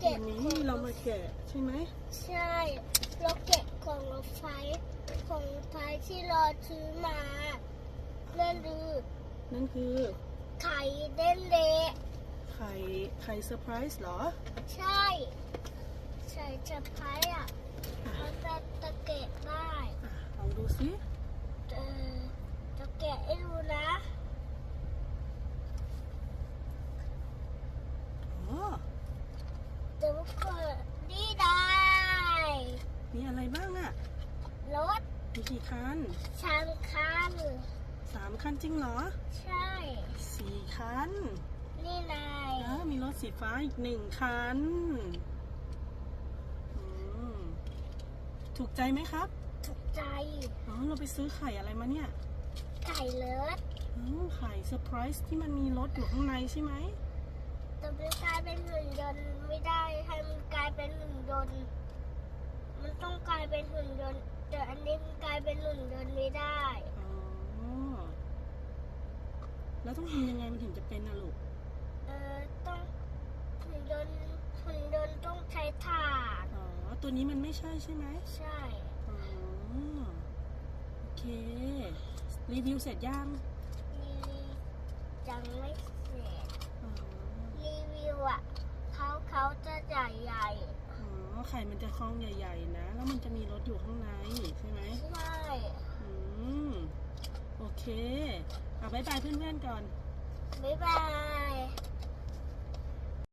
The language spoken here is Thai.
แกะวันนี้เรามาแกะใช่ไหมใช่เราแกะของรถไฟของรถไฟที่เราซื้อมานั่นคือนั่นคือไข่เด่นเละไข่ไข่เซอร์ไพรส์เหรอ ใช่ ใส่จะพายอะมันจะตะเกะได้ อะลองดูสิ เออจะแกะให้ดูนะ อ๋อ เดี๋ยวก่อนนี่ได้ มีอะไรบ้างอะ รถ มีกี่คันสามคันสามคันจริงเหรอ ใช่สี่คัน นี่นายแล้วมีรถสีฟ้าอีกหนึ่งคันอืมถูกใจไหมครับ ถูกใจ อ๋อ เราไปซื้อไข่อะไรมาเนี่ย ไก่เลิศอ๋อไข่เซอร์ไพรส์ที่มันมีรถอยู่ข้างในใช่ไหมแต่มันกลายเป็นหุ่นยนต์ไม่ได้ให้มันกลายเป็นหุ่นยนต์ มันต้องกลายเป็นหุ่นยนต์ แต่อันนี้มันกลายเป็นหุ่นยนต์ไม่ได้อ๋อแล้วต้องทำยังไงมันถึงจะเป็นนะลูก เออต้องหุ่นยนต์หุ่นยนต์ต้องใช้ถ่านอ๋อ ตัวนี้มันไม่ใช่ใช่ไหมใช่ อ๋อ โอเค รีวิวเสร็จยังรีวิวยังไม่เสร็จ อ๋อ รีวิวอะเขาเขาจะใหญ่ใหญ่อ๋อ ไข่มันจะคล้องใหญ่ ๆ นะ แล้วมันจะมีรถอยู่ข้างในใช่ไหม ๆใช่ อื เอเอาบายบายเพื่อนๆก่อน บ๊ายบาย